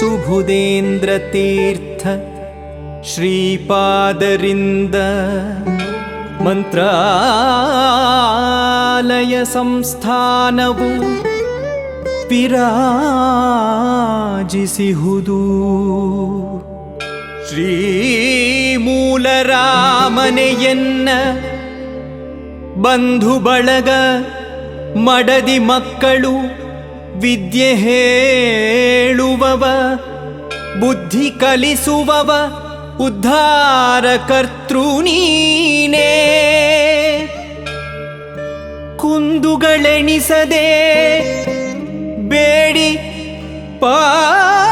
ಸುಬುಧೇಂದ್ರ ತೀರ್ಥ ಶ್ರೀಪಾದರಿಂದ ಮಂತ್ರಾಲಯ ಸಂಸ್ಥಾನವು ವಿರಾಜಿಸಿಹುದು. ಶ್ರೀಮೂಲರಾಮನೆಯನ್ನ ಬಂಧು ಬಳಗ ಮಡದಿ ಮಕ್ಕಳು ವಿದ್ಯೆ ಹೇಳುವವ, ಬುದ್ಧಿ ಕಲಿಸುವವ, ಉದ್ಧಾರ ಕರ್ತೃ ನೀನೇ. ಕುಂದುಗಳೆಣಿಸದೆ ಬೇಡಿ ಪಾಡುವೆ,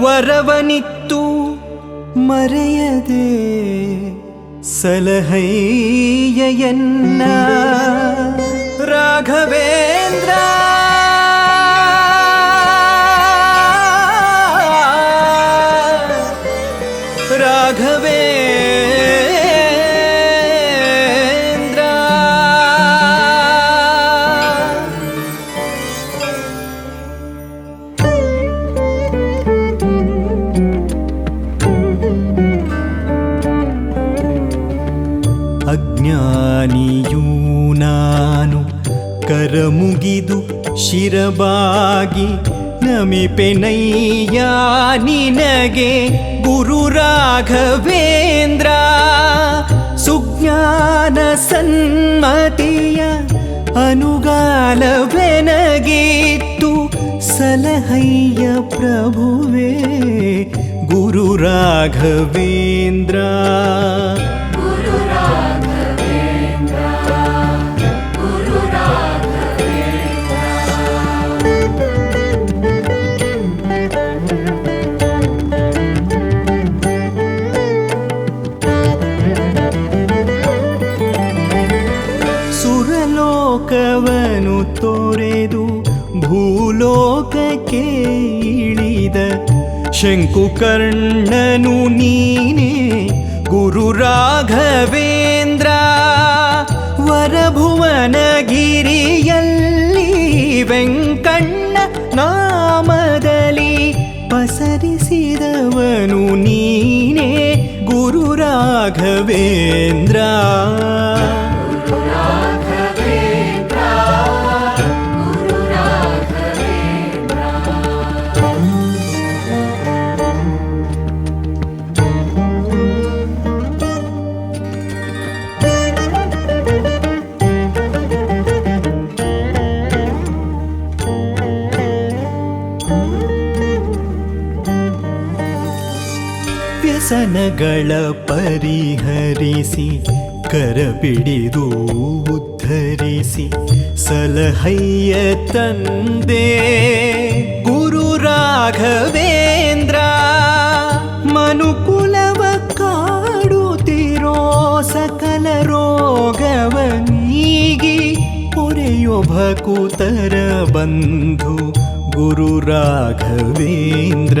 ವರವನಿತ್ತು ಮರೆಯದೆ. ಸಲಹೈಯನ್ನ ರಾಘವೇಂದ್ರ ಅಜ್ಞಾನಿಯೂ ನಾನು. ಕರಮುಗಿದು ಶಿರಬಾಗಿ ನಮಿಪೆನಯ್ಯ ನಿನಗೆ ಗುರು ರಾಘವೇಂದ್ರ ಸುಜ್ಞಾನ ಸನ್ಮತಿಯ ಅನುಗಾಲವೆನಗಿತ್ತು. ಸಲಹಯ್ಯ ಪ್ರಭುವೇ ಗುರು ರಾಘವೇಂದ್ರ ಭೂಲೋಕಕ್ಕೆ ಇಳಿದ ಶಂಕುಕರ್ಣನು ನೀನೇ ಗುರು ರಾಘವೇಂದ್ರ. ವರಭುವನಗಿರಿಯಲ್ಲಿ ವೆಂಕಣ್ಣ ನಾಮದಲ್ಲಿ ಪಸರಿಸಿದವನು ನೀನೇ ಗುರು ರಾಘವೇಂದ್ರ. ವ್ಯಸನಗಳ ಪರಿಹರಿಸಿ ಕರಬಿಡಿದು ಉದ್ಧರಿಸಿ, ಸಲಹಯ್ಯ ತಂದೆ ಗುರು ರಾಘವೇಂದ್ರ, ಮನುಕುಲವ ಕಾಡುತ್ತಿರೋ ಸಕಲ ರೋಗವ ನೀಗಿ, ಪೊರೆಯೋ ಭಕುತರ ಬಂಧು ಗುರು ರಾಘವೇಂದ್ರ.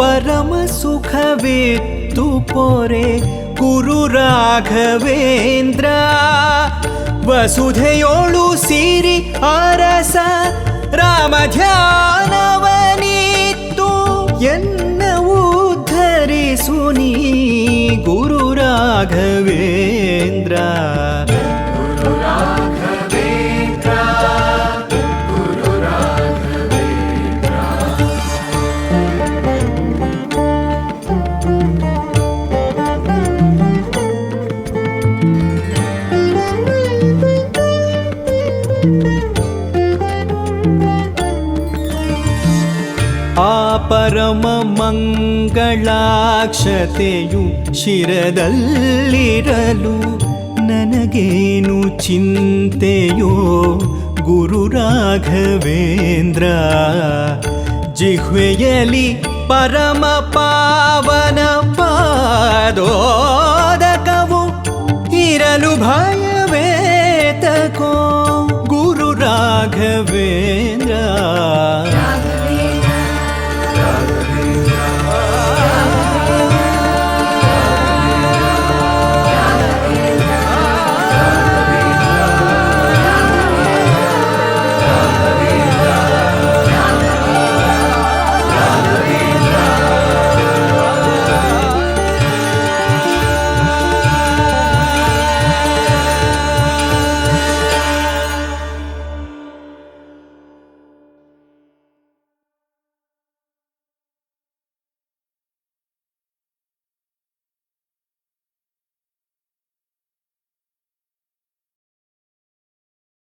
ಪರಮ ಸುಖವೆತ್ತು ಪೊರೆ, ಗುರು ರಾಘವೇಂದ್ರ. ವಸುಧೆಯೋಳು ಸಿರಿ ಅರಸ, ರಾಮ ಧ್ಯಾನವನಿತ್ತು. ಎನ್ನ ಉದ್ಧರಿಸು ನೀ, ಗುರು ರಾಘವೇಂದ್ರ ಪರಮ ಮಂಗಳಾಕ್ಷತೆಯು ಶಿರದಲ್ಲಿರಲು ನನಗೇನು ಚಿಂತೆಯೋ ಗುರು ರಾಘವೇಂದ್ರ. ಜಿಹ್ವೆಯಲಿ ಪರಮ ಪಾವನ ಪಾದೋದಕವು ಇರಲು ಭಯವೇತಕೋ ಗುರು ರಾಘವೇಂದ್ರ